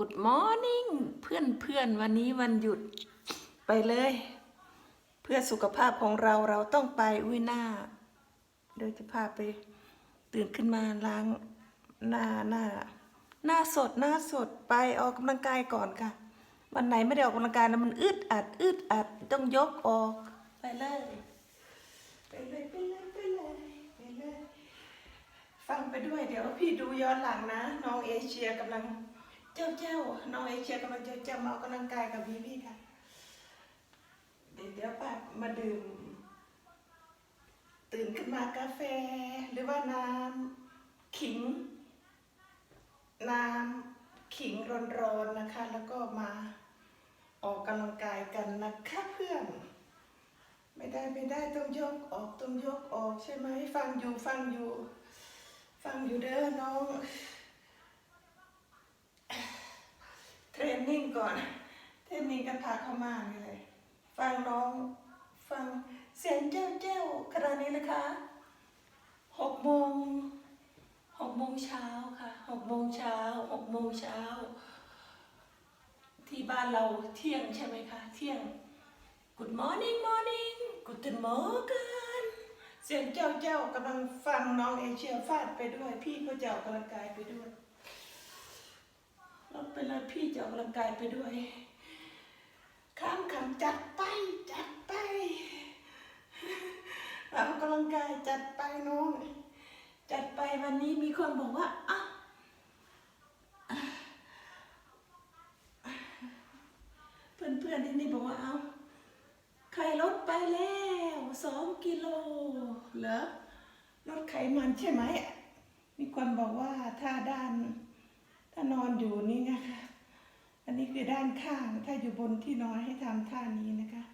Good morning เพื่อนเพื่อนวันนี้วันหยุดไปเลย เพื่อสุขภาพของเราเราต้องไปอุ้ยหน้าเดี๋ยวจะพาไปตื่นขึ้นมาล้างหน้าหน้า หน้าสดหน้าสดไปออกกำลังกายก่อนค่ะ วันไหนไม่ได้ออกกำลังกายแล้วมันอึดอัดอึดอัดต้องยกออกไปเลยไปเลยไปเลยไปเลยไปเลยฟังไปด้วยเดี๋ยวพี่ดูย้อนหลังนะ น้องเอเชียกำลัง เจ้าเจ้าน้องเอเชียกำลังเจ้าเจ้ามาออกกำลังกายกับพี่พี่ค่ะ เดี๋ยวเดี๋ยวป้ามาดื่ม ตื่นขึ้นมากาแฟ หรือว่าน้ำขิง น้ำขิงร้อนๆนะคะ แล้วก็มาออกกำลังกายกันนะคะเพื่อน ไม่ได้ไม่ได้ต้องยกออกต้องยกออกใช่ไหมฟังอยู่ฟังอยู่ ฟังอยู่เด้อน้อง เทรนนิ่ง ก่อน เทนนิงก็พาเข้ามานี่เลย ฟังน้องฟังเสียงเจ้าเจ้าขนาดนี้เลยคะหกโมงหกโมงเช้าค่ะหกโมงเช้าหกโมงเช้า ที่บ้านเราเที่ยงใช่ไหมคะ เที่ยง Good morning morning Guten Morgen เสียงเจ้าเจ้ากำลังฟังน้องเอเชียฟาดไปด้วย พี่ก็เจะออกกำลังกายไปด้วย รถไปเลยพี่จะออกกำลังกายไปด้วยข้ามคำจัดไปจัดไปออกกำลังกายจัดไปน้องจัดไปวันนี้มีคนบอกว่าอะเพื่อนๆที่นี่บอกว่าเอาไข่ลดไปแล้วสองกิโลเหรอลดไขมันใช่ไหมมีคนบอกว่าถ้าด้าน ถ้านอนอยู่นี่นะคะ อันนี้คือด้านข้าง ถ้าอยู่บนที่นอนให้ทำท่านี้นะคะ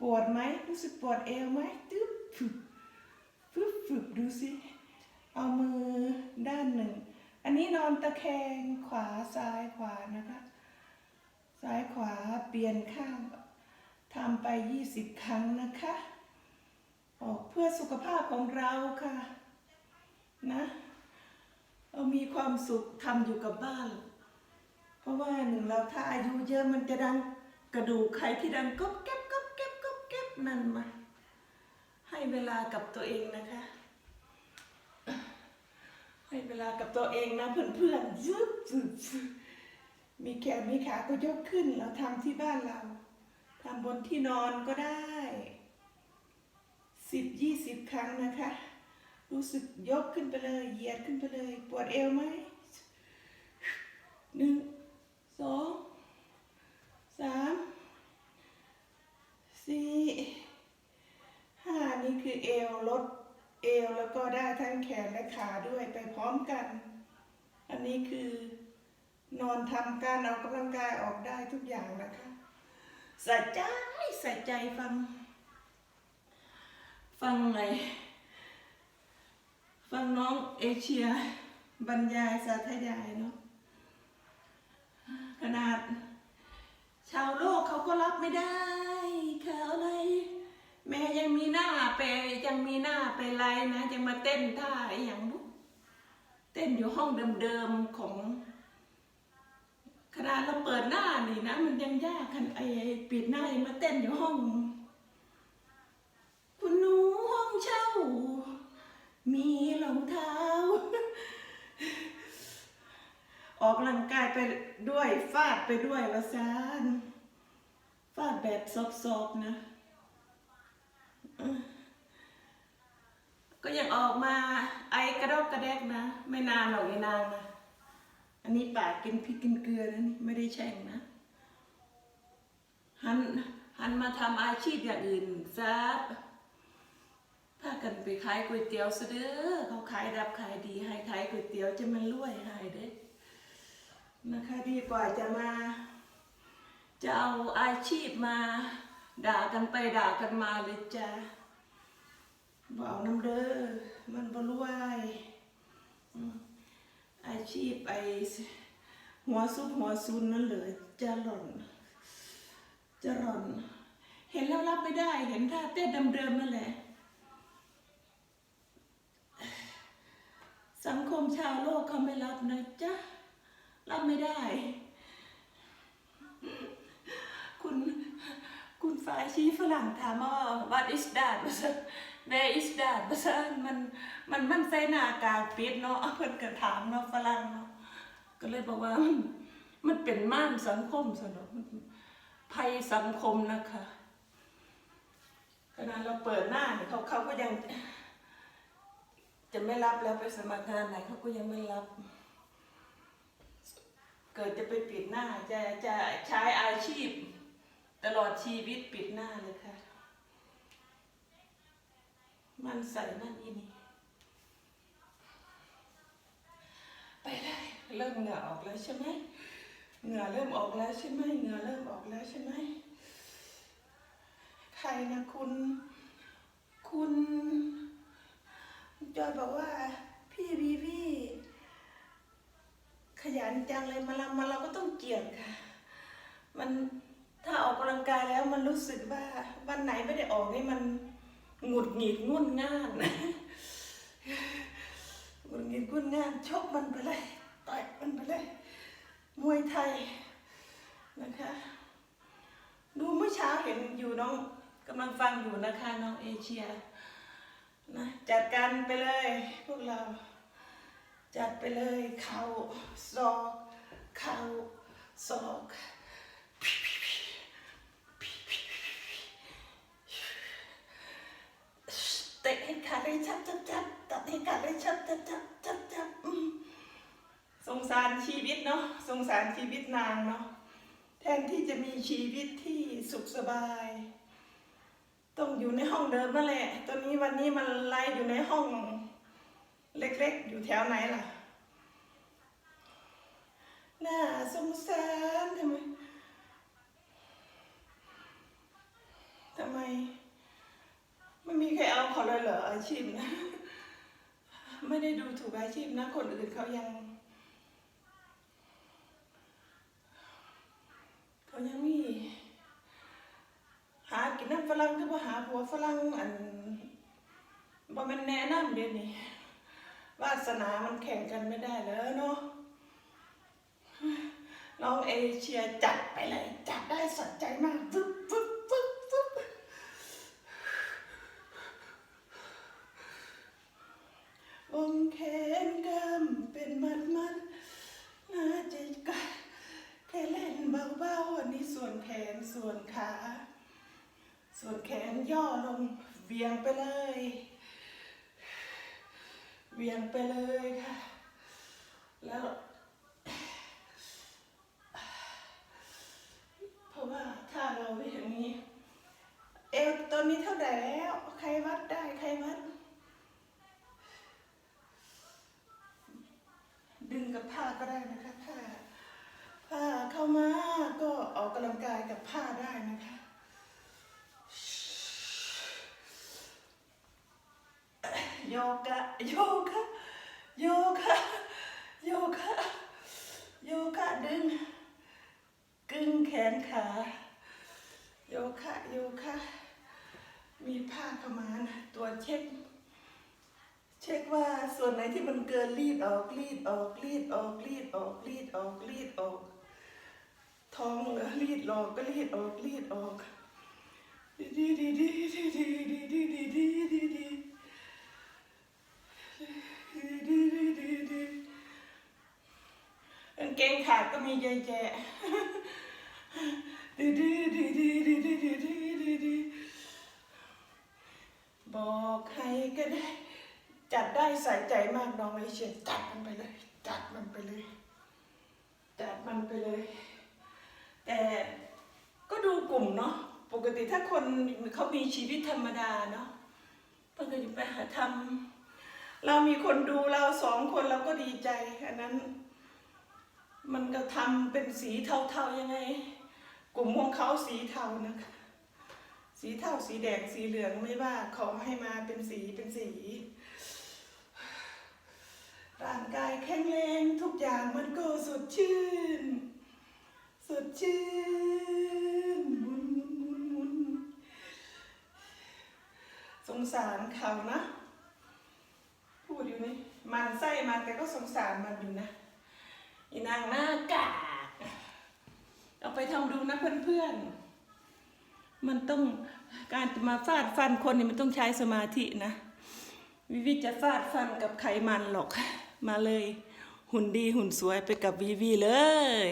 ปวดไหมรู้สึกปวดเอวไหมตึ๊บฝึบฟึบฝึบดูสิเอามือด้านหนึ่ง อันนี้นอนตะแคงขวาซ้ายขวานะคะ ซ้ายขวาเปลี่ยนข้างทำไป 20 ครั้งนะคะออกเพื่อสุขภาพของเราค่ะ นะ เรามีความสุขทำอยู่กับบ้าน เพราะว่าหนึ่งเราถ้าอายุเยอะมันจะดังกระดูกใครที่ดังก๊อบแก๊บก๊อบแก๊บก๊อบแก๊บนั่นมา ให้เวลากับตัวเองนะคะ ให้เวลากับตัวเองนะเพื่อนๆยึบยึบมีแขนมีขาก็ยกขึ้นเราทำที่บ้านเราทำบนที่นอนก็ได้สิบยี่สิบครั้งนะคะ รู้สึกยกขึ้นไปเลยเหยียดขึ้นไปเลย ปวดเอวไหมหนึ่งสองสามสี่ห้านี่คือเอวลดเอวแล้วก็ได้ทั้งแขนและขาด้วยไปพร้อมกัน อันนี้คือนอนทำการออกกำลังกายออกได้ทุกอย่างนะคะ ใส่ใจใส่ใจฟัง ฟังไง ฟังน้องเอเชีย บรรยายสาธยายเนาะขนาด ชาวโลกเขาก็รับไม่ได้ข่าวอะไรแม่ยังมีหน้าไปยังมีหน้าไปไลน์นะยังมาเต้นท่าอย่างบุเต้นอยู่ห้องเดิมๆของขนาดเราเปิดหน้านี่นะ มันยังยากคันไอ้ปิดหน้ามาเต้นอยู่ห้อง คุณหนูห้องเช่า มีรองเท้า ออกกำลังกายไปด้วยฟาดไปด้วยละซานฟาดแบบซอบๆนะ ก็ยังออกมาไอกระดกกระแดกนะ ไม่นานหรอกยายนางนะ อันนี้ปากกินพริกกินเกลือนะนี่ไม่ได้แช่งนะหันหันมาทำอาชีพอย่างอื่นซะากันไปขายก๋วยเตี๋ยวซะเด้อเขาขายรับขายดีให้ขายก๋วยเตี๋ยวจะมันรวยให้เด้อนะคะดีกว่าจะมา จะเอาอาชีพมา ด่ากันไปด่ากันมาเลยจ้ะบอกน้ำเด้อมันบ่รวยอาชีพไอหัวซุปหัวซุนนั่นเหลยจะหล่อนจะหล่อน เห็นแล้วรับไม่ได้เห็นท่าเต้นเดิมๆนั่นแหละ สังคมชาวโลกเขาไม่รับนะจ๊ะ รับไม่ได้ คุณ คุณฝ่ายชี้ฝรั่งถามว่า what is that ภาษา where is that ภาษามัน มันมันใส่หน้ากากปิดเนาะเพิ่นก็ถามเนาะฝรั่งเนาะ ก็เลยบอกว่า มันเป็นม่านสังคมสนุกภัยสังคมนะคะขณะเราเปิดหน้าเนี่ยเขาเขาก็ยัง จะไม่รับแล้วไปสมัครงานไหนเขาก็ยังไม่รับ เกิดจะไปปิดหน้าจะจะใช้อาชีพ ตลอดชีวิตปิดหน้าเลยค่ะ มันใส่นั่นอีนี่ไปได้เริ่มเหงื่อออกแล้วใช่ไหมเหงื่อเริ่มออกแล้วใช่ไหมเหงื่อเริ่มออกแล้วใช่ไหมใครนะคุณ คุณ จอยบอกว่า พี่บีพี่ ขยันจังเลยมาลำมาเราก็ต้องเกียรติค่ะ มันถ้าออกกำลังกายแล้วมันรู้สึกว่าวันไหนไม่ได้ออกนี่มันหงุดหงิดงุนง่านหงุดหงิดงุนง่านชกมันไปเลยต่อยมันไปเลยมวยไทยนะคะ ดูเมื่อเช้าเห็นอยู่น้องกำลังฟังอยู่นะคะน้องเอเชีย นะจัดการไปเลยพวกเรา จัดไปเลยเข่าศอกเข่าศอกเตะให้ขาดได้ชับชับชับตัดให้ขาดได้ชับชับชับชับชับสงสารชีวิตเนาะสงสารชีวิตนางเนาะแทนที่จะมีชีวิตที่สุขสบาย ต้องอยู่ในห้องเดิมนั่นแหละตอนนี้วันนี้มันไล่อยู่ในห้อง เล็กๆ อยู่แถวไหนล่ะ น่าสงสารทำไมทำไม ไม่มีใครเอาเขาเลยเหรออาชีพนะ ไม่ได้ดูถูกอาชีพนะ คนอื่นเขายัง เขายังมี หากินน้ำฝรั่งก็มาหา ผัวฝรั่งอันบ่มันแนะนำเดี๋ยวนี้วาสนามันแข่งกันไม่ได้แล้วเนาะน้องเอเชียจัดไปเลยจัดได้สัใจมากปึ๊บปึ๊บปึ๊บปึ๊บวงแขนกำเป็นมัดมัดน่าจะกะแค่เล่นเบาๆอันนี้ส่วนแขนส่วนขา ส่วนแขนย่อลงเวียงไปเลย เวียงไปเลยค่ะ แล้ว เพราะว่าถ้าเราไม่อย่างนี้ เอวตอนนี้เท่าไหร่แล้ว ใครวัดได้ใครวัด ดึงกับผ้าก็ได้นะคะผ้าผ้าเข้ามาก็ออกกำลังกายกับผ้าได้นะคะ โย คะ โยคะ โยคะ โยคะ โยคะดึง กึ่งแขนขา โยคะ โยคะ มีผ้าเข้ามานะตัวเช็ค เช็คว่าส่วนไหนที่มันเกินรีดออกรีดออกรีดออกรีดออกรีดออกรีดออก ท้องเหลือรีดออกก็รีดออกรีดออกดีดีดีดีดีดีดีดีดีดีดีดีดี เกงขาดก็มีเยอะแยะดีดีดีดีดีดีดีดีดีดีบอกใครก็ได้ จัดได้ใส่ใจมากน้องไอเชียจัดมันไปเลย จัดมันไปเลย จัดมันไปเลย แต่ก็ดูกลุ่มเนาะปกติถ้าคนเขามีชีวิตธรรมดาเนาะเพิ่งจะไปหาทำเรามีคนดูเราสองคนเราก็ดีใจอันนั้น มันก็ทำเป็นสีเทาๆยังไง กลุ่มของเขาสีเทานะคะสีเทาสีแดงสีเหลืองไม่ว่าขอให้มาเป็นสีเป็นสี ร่างกายแข็งแรงทุกอย่างมันก็สดชื่น สดชื่นมุนมุนมุนมุนสงสารเขานะ พูดอยู่นี่มันไส้มันแต่ก็สงสารมันอยู่นะ อีนางหน้ากากเอาไปทำดูนะเพื่อนๆ มันต้องการจะมาฟาดฟันคนนี่มันต้องใช้สมาธินะ วิวิจะฟาดฟันกับไขมันหรอก มาเลย หุ่นดีหุ่นสวยไปกับวิวิเลย